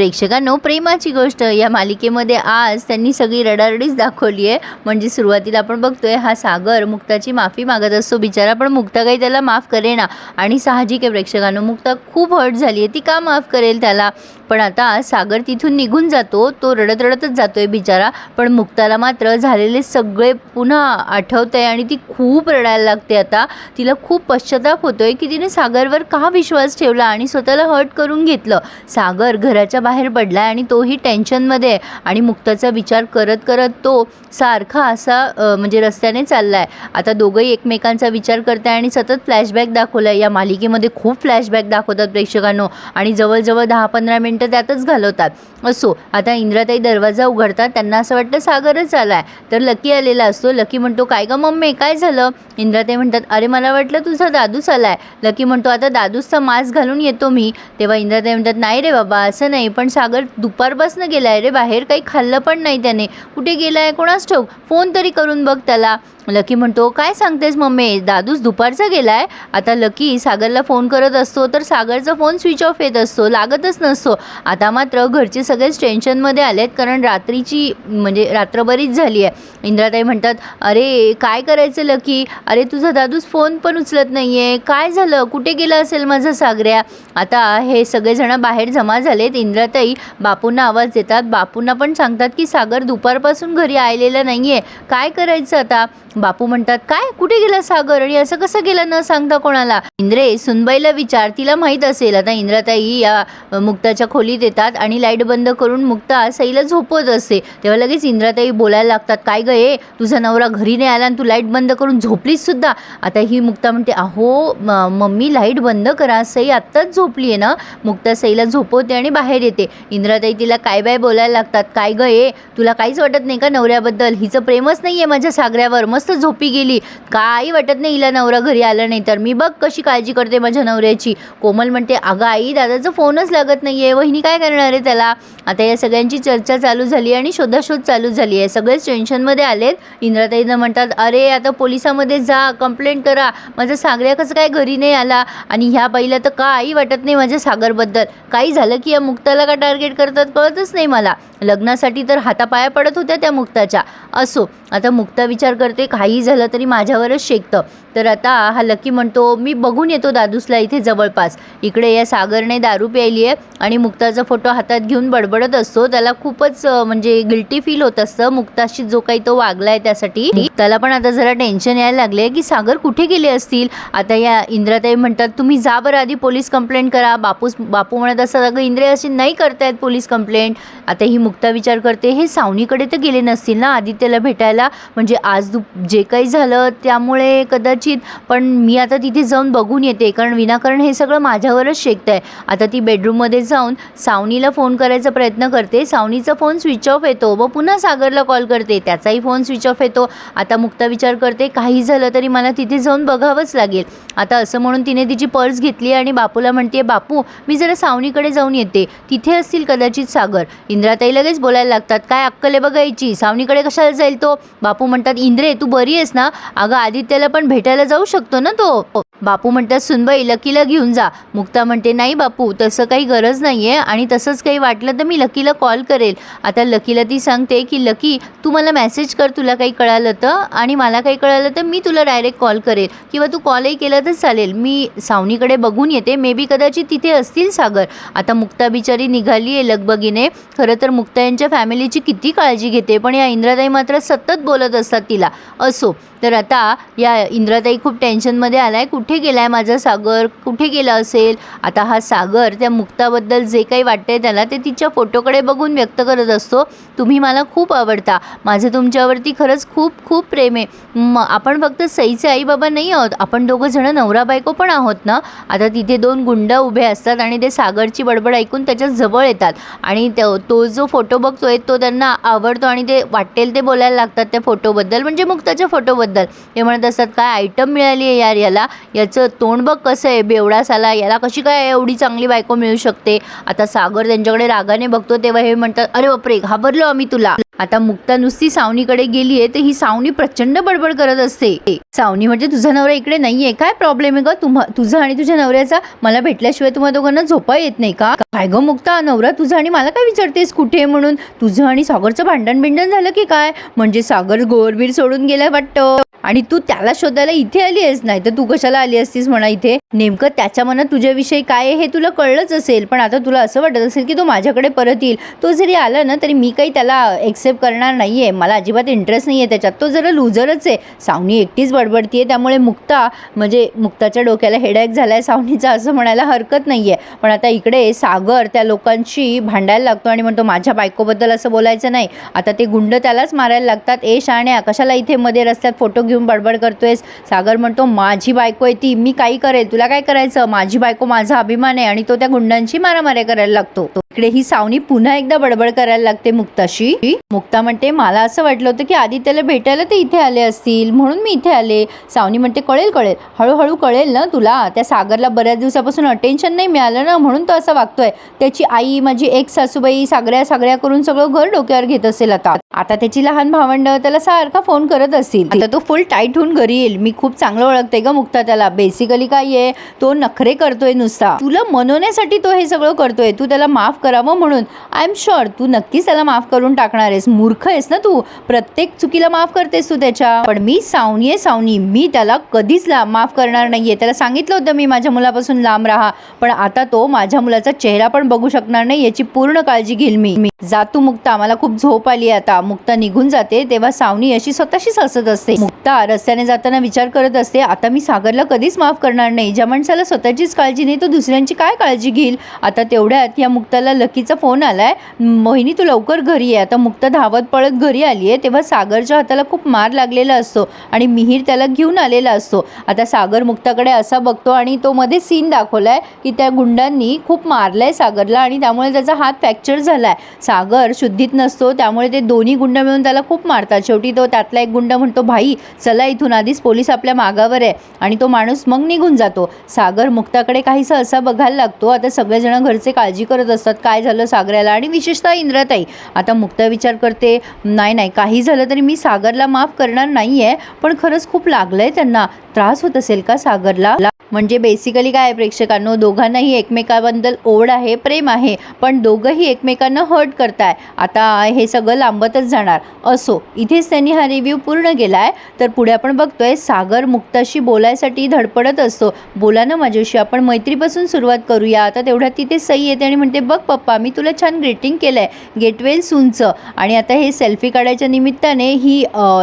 प्रेक्षकांनो प्रेमाची गोष्ट. या मालिकेमध्ये आज त्यांनी सगळी रडारडीच दाखवली आहे. म्हणजे सुरुवातीला आपण बघतोय हा सागर मुक्ताची माफी मागत असतो. बिचारा पण मुक्ता काही त्याला माफ करेना. आणि साहजिक आहे प्रेक्षकांनो मुक्ता खूप हर्ट झाली आहे. ती का माफ करेल त्याला? पण आता सागर तिथून निघून जातो तो रडत रडतच जातोय बिचारा. पण मुक्ताला मात्र झालेले सगळे पुन्हा आठवत आहे आणि ती खूप रडायला लागते आता. तिला खूप पश्चाताप होतोय की तिने सागरवर का विश्वास ठेवला आणि स्वतःला हर्ट करून घेतलं? सागर घराच्या बाहेर पडला आणि तोही टेन्शनमध्ये आहे आणि मुक्ताचा विचार करत करत तो सारखा असा म्हणजे रस्त्याने चालला आहे आता दोघंही एकमेकांचा विचार करताय आणि सतत फ्लॅशबॅक दाखवला आहे या मालिकेमध्ये खूप फ्लॅशबॅक दाखवतात प्रेक्षकांनो. आणि जवळजवळ दहा पंधरा मिनटं त्यातच घालवतात. असो आता इंद्राताई दरवाजा उघडतात त्यांना असं वाटतं सागरच आला आहे तर लकी आलेला असतो. लकी म्हणतो काय गं मम्मी काय झालं? इंद्राताई म्हणतात अरे मला वाटलं तुझा दादूच आला आहे लकी म्हणतो आता दादूसचा मास्क घालून येतो मी. तेव्हा इंद्राताई म्हणतात नाही रे बाबा असं नाही. पण सागर दुपारपासनं गेला आहे रे. बाहेर काही खाल्लं पण नाही त्याने. कुठे गेला आहे कोणास ठाऊक? फोन तरी करून बघ त्याला. लकी म्हणतो काय सांगतेस मम्मी? दादूस दुपारचा गेला आहे आता लकी सागरला फोन करत असतो. तर सागरचा फोन स्विच ऑफ येत असतो. लागतच नसतो. आता मात्र घरचे सगळेच टेन्शनमध्ये आलेत कारण रात्रीची म्हणजे रात्र बरीच झाली आहे. इंद्राताई म्हणतात अरे काय करायचं लकी? अरे तुझा दादूस फोन पण उचलत नाही आहे काय झालं? कुठे गेलं असेल माझा सागऱ्या? आता हे सगळेजणं बाहेर जमा झालेत. इंद्राताई बापूंना आवाज देतात. बापूंना पण सांगतात की सागर दुपारपासून घरी आलेला नाही आहे काय करायचं आता? बापू म्हणतात काय? कुठे गेला सागर? आणि असं कसं गेलं न सांगता कोणाला? इंद्रे सुनबाईला विचार तिला माहीत असेल. आता इंद्राताई या मुक्ताच्या खो खोलीत येतात आणि लाइट बंद करून मुक्ता सईला झोपवत असते. तेव्हा लगेच इंद्राताई बोलायला लागतात काय ग हे तुझा नवरा घरी नाही आला आणि तू लाइट बंद करून झोपलीस सुद्धा. आता ही मुक्ता म्हणते अहो मम्मी लाइट बंद करा सई आत्ताच झोपली आहे ना. मुक्ता सईला झोपवते आणि बाहेर येते. इंद्राताई तिला काय बाय बोलायला लागतात काय ग ए तुला काहीच वाटत नाही का नवऱ्याबद्दल? हिचं प्रेमच नाही आहे माझ्या सागऱ्यावर मस्त झोपी गेली. काही वाटत नाही हिला नवरा घरी आला नाही तर. मी बघ कशी काळजी करते माझ्या नवऱ्याची. कोमल म्हणते अगं आई दादाचं फोनच लागत नाही आहे वहिनी काय करणार आहे त्याला? आता या सगळ्यांची चर्चा चालू झाली आणि शोधाशोध चालू झाली आहे. सगळेच टेन्शनमध्ये आलेत. इंद्राताईनं म्हणतात अरे आता पोलिसामध्ये जा कंप्लेंट करा. माझा सागऱ्या कसं काय घरी नाही आला? आणि ह्या बाईला तर काही वाटत नाही माझ्या सागरबद्दल. काही झालं की या मुक्ताला का टार्गेट करतात? कळतच नाही मला. लग्नासाठी तर हातापाया पडत होत्या त्या मुक्ताच्या. असो आता मुक्ता विचार करते काही झालं तरी माझ्यावरच शेकतं. तर आता हा लकी म्हणतो मी बघून येतो दादूसला इथे जवळपास. इकडे या सागरने दारू प्यायली आहे आणि मुक्ताचा फोटो हातात घेऊन बडबडत असतो. त्याला खूपच म्हणजे गिल्टी फील होत असतं. मुक्ताशी जो काही तो वागलाय त्यासाठी. त्याला पण आता जरा टेन्शन यायला लागले की सागर कुठे गेले असतील? आता या इंद्राताई म्हणतात तुम्ही जा बरं आधी पोलीस कंप्लेंट करा. बापूस बापू म्हणत असतात अगं इंद्रे अशी नाही करतायत पोलीस कंप्लेंट आता ही मुक्ता विचार करते हे सावनीकडे तर गेले नसतील ना आदित्यला भेटायला? म्हणजे आज दु जे काही झालं त्यामुळे कदाचित पण मी आता तिथे जाऊन बघून येते. कारण विनाकारण हे सगळं माझ्यावरच शेकत आहे आता ती बेडरूममध्ये जाऊन सावनीला फोन करायचा प्रयत्न करते. सावनीचा फोन स्विच ऑफ येतो. व पुन्हा सागरला कॉल करते. त्याचाही फोन स्विच ऑफ येतो. आता मुक्ता विचार करते काही झालं तरी मला तिथे जाऊन बघावंच लागेल. आता असं म्हणून तिने तिची पर्स घेतली आणि बापूला म्हणते बापू मी जरा सावनीकडे जाऊन येते. तिथे असतील कदाचित सागर. इंद्राताई लगेच बोलायला लागतात काय अक्कल आहे बघायची? सावनीकडे कशाला जाईल तो? बापू म्हणतात इंद्रे तू बरी आहेस ना? अगं आदित्यला पण भेटायला जाऊ शकतो ना तो? बापू म्हणतात सुनबाई लकीला घेऊन जा. मुक्ता म्हणते नाही बापू तसं काही गरज नाही आहे आणि तसंच काही वाटलं तर मी लकीला कॉल करेल. आता लकीला ती सांगते की लकी तू मला मेसेज कर तुला काही कळालं तर आणि मला काही कळालं तर मी तुला डायरेक्ट कॉल करेल. किंवा तू कॉलही केला तर चालेल. मी सावनीकडे बघून येते. मे बी कदाचित तिथे असतील सागर. आता मुक्ता बिचारी निघाली आहे लगबगीने. खरं तर मुक्ता यांच्या फॅमिलीची किती काळजी घेते पण या इंद्राताई मात्र सतत बोलत असतात तिला. असो. तर आता या इंद्राताई खूप टेन्शनमध्ये आलाय. कुठे कुठे गेलाय माझा सागर? कुठे गेला असेल? आता हा सागर त्या मुक्ताबद्दल जे काही वाटतंय त्याला ते तिच्या फोटोकडे बघून व्यक्त करत असतो. तुम्ही मला खूप आवडता. माझं तुमच्यावरती खरंच खूप खूप प्रेम आहे. म आपण फक्त सईचे आई बाबा नाही आहोत. आपण दोघंजणं नवरा बायको पण आहोत ना? आता तिथे दोन गुंड उभे असतात आणि ते सागरची बडबड ऐकून त्याच्याजवळ येतात. आणि तो तो जो फोटो बघतोय तो त्यांना आवडतो आणि ते वाटेल ते बोलायला लागतात त्या फोटोबद्दल. म्हणजे मुक्ताच्या फोटोबद्दल. ते म्हणत असतात काय आयटम मिळाली आहे यार याला? याचं तोंड बघ कसं आहे बेवडा साला याला कशी काय एवढी चांगली बायको मिळू शकते? आता सागर त्यांच्याकडे रागाने बघतो तेव्हा हे म्हणतात अरे बापरे घाबरलो आम्ही तुला. आता मुक्ता नुसती सावनीकडे गेलीये तर ही सावनी प्रचंड बडबड करत असते. सावनी म्हणजे तुझा नवरा इकडे नाहीये काय प्रॉब्लेम आहे ग? तुम्हा तुझा आणि तुझ्या नवऱ्याचा? मला भेटल्याशिवाय तुम्हा दोघांना झोपा येत नाही का? काय ग मुक्ता? नवरा तुझा आणि मला काय विचारतेस कुठे आहे म्हणून? तुझं आणि सागरचं भांडण बिंडण झालं की काय? म्हणजे सागर गोरबीर सोडून गेला वाटतं. आणि तू त्याला शोधायला इथे आली आहेस नाही तर तू कशाला आली असतीस म्हणा इथे? नेमकं त्याच्या मनात तुझ्याविषयी काय आहे हे तुला कळलंच असेल पण आता तुला असं वाटत असेल की तो माझ्याकडे परत येईल. तो जरी आला ना तरी मी काही त्याला एक्सेप्ट करणार नाहीये. मला अजिबात इंटरेस्ट नाहीये त्याच्यात. तो जरा लुझरच आहे. सावनी एकटीच बडबडतीये त्यामुळे मुक्ता म्हणजे मुक्ताच्या डोक्याला हेडॅक झालाय सावनीचा असं म्हणायला हरकत नाहीये. पण आता इकडे सागर त्या लोकांशी भांडायला लागतो आणि म्हणतो माझ्या बायकोबद्दल असं बोलायचं नाही. आता ते गुंड त्यालाच मारायला लागतात. ए शाण्या कशाला इथे मध्ये रस्त्यात फोटो घेऊन बडबड करतोयस. सागर म्हणतो माझी बायको आहे ती मी काही करेल तुला काय करायचं? माझी बायको माझा अभिमान आहे आणि तो त्या गुंडांची मारामारी करायला लागतो. इकडे ही सावनी पुन्हा एकदा बडबड करायला लागते मुक्ताशी. मुक्ता म्हणते मला असं वाटलं होतं की आदित्यला भेटायला ते इथे आले असतील म्हणून मी इथे आले. सावनी म्हणते कळेल कळेल. हळूहळू कळेल ना तुला? त्या सागरला बऱ्याच दिवसापासून अटेन्शन नाही मिळालं ना म्हणून तो असा वागतोय. त्याची आई माझी एक सासूबाई सागऱ्या सागऱ्या करून सगळं घर डोक्यावर घेत असेल आता. आता त्याची लहान भावंड त्याला सारखा फोन करत असतील. आता तो फुल टाईट होऊन घरी येईल. मी खूप चांगलं ओळखते ग मुक्ता त्याला. बेसिकली काय आहे तो नखरे करतोय नुसता. तुला मनवण्यासाठी तो हे सगळं करतोय. तू त्याला माफ करावं म्हणून. आय एम शुअर तू नक्कीच त्याला माफ करून टाकणार आहेस. मूर्ख आहेस ना तू? प्रत्येक चुकीला माफ करतेस तू त्याच्या. पण मी सावनी आहे सावनी. मी त्याला कधीच ला माफ करणार नाहीये. त्याला सांगितलं होतं मी माझ्या मुलापासून लांब राहा. पण आता तो माझ्या मुलाचा चेहरा पण बघू शकणार नाही याची पूर्ण काळजी घेईल मी. मी जातू मुक्ता. मला खूप झोप आली आता. मुक्ता निघून जाते तेव्हा सावनी अशी स्वतःशीच हसत असते. मुक्ता रस्त्याने जाताना विचार करत असते आता मी सागरला कधीच माफ करणार नाही. ज्या माणसाला स्वतःचीच काळजी नाही तो दुसऱ्यांची काय काळजी घेईल? आता तेवढ्यात या मुक्ताला लकीचा फोन आला आहे मोहिनी तू लवकर घरी आहे आता मुक्ता धावत पळत घरी आली आहे तेव्हा सागरच्या हाताला खूप मार लागलेला असतो आणि मिहीर त्याला घेऊन आलेला असतो. आता सागर मुक्ताकडे असा बघतो आणि तो मध्ये सीन दाखवला आहे की त्या गुंडांनी खूप मारलं आहे सागरला आणि त्यामुळे त्याचा हात फ्रॅक्चर आहे सागर शुद्धीत नसतो त्यामुळे ते दोन्ही गुंड मिळून त्याला खूप मारतात. शेवटी तो त्यातला एक गुंड म्हणतो भाई चला इथून आधीच पोलीस आपल्या मागावर आहे. आणि तो माणूस मग निघून जातो. सागर मुक्ताकडे काहीसा असा बघायला लागतो. आता सगळेजण घरचे काळजी करत असतात. काय झालं सागराला आणि विशेषतः इंद्राताई. आता मुक्ता विचार करते नाही नाही काही झालं तरी मी सागरला माफ करणार नाही आहे पण खरंच खूप लागलं आहे त्यांना. त्रास होत असेल का सागरला? म्हणजे बेसिकली काय प्रेक्षकांनो दोघांनाही एकमेकाबद्दल ओढ आहे प्रेम आहे पण दोघंही एकमेकांना हर्ट करताय. आता हे सगळं लांबतच जाणार. असो इथेच त्यांनी हा रिव्ह्यू पूर्ण केला आहे तर पुढे आपण बघतोय सागर मुक्ताशी बोलायसाठी धडपडत असतो. बोला ना माझ्याशी आपण मैत्रीपासून सुरुवात करूया. आता तेवढ्यात तिथे सई येते आणि म्हणते बघ पप्पा मी तुला छान ग्रीटिंग केलं आहे गेटवेल सूनचं. आणि आता हे सेल्फी काढायच्या निमित्ताने ही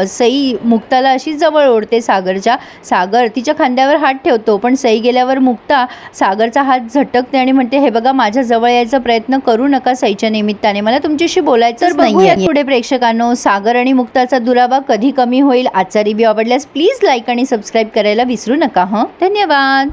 सई मुक्ताला अशी जवळ ओढते सागरच्या. सागर तिच्या खांद्यावर हात ठेवतो पण सई गेल्यावर मुक्ता सागरचा हात झटकते आणि म्हणते हे बघा माझ्या जवळ यायचा प्रयत्न करू नका सईच्या निमित्ताने. मला तुमच्याशी बोलायचं नाही पुढे प्रेक्षकांनो सागर आणि मुक्ताचा दुरावा कधी कमी होईल आजचा रिव्ह्यू आवडल्यास प्लीज लाईक आणि सबस्क्राईब करायला विसरू नका हं? धन्यवाद!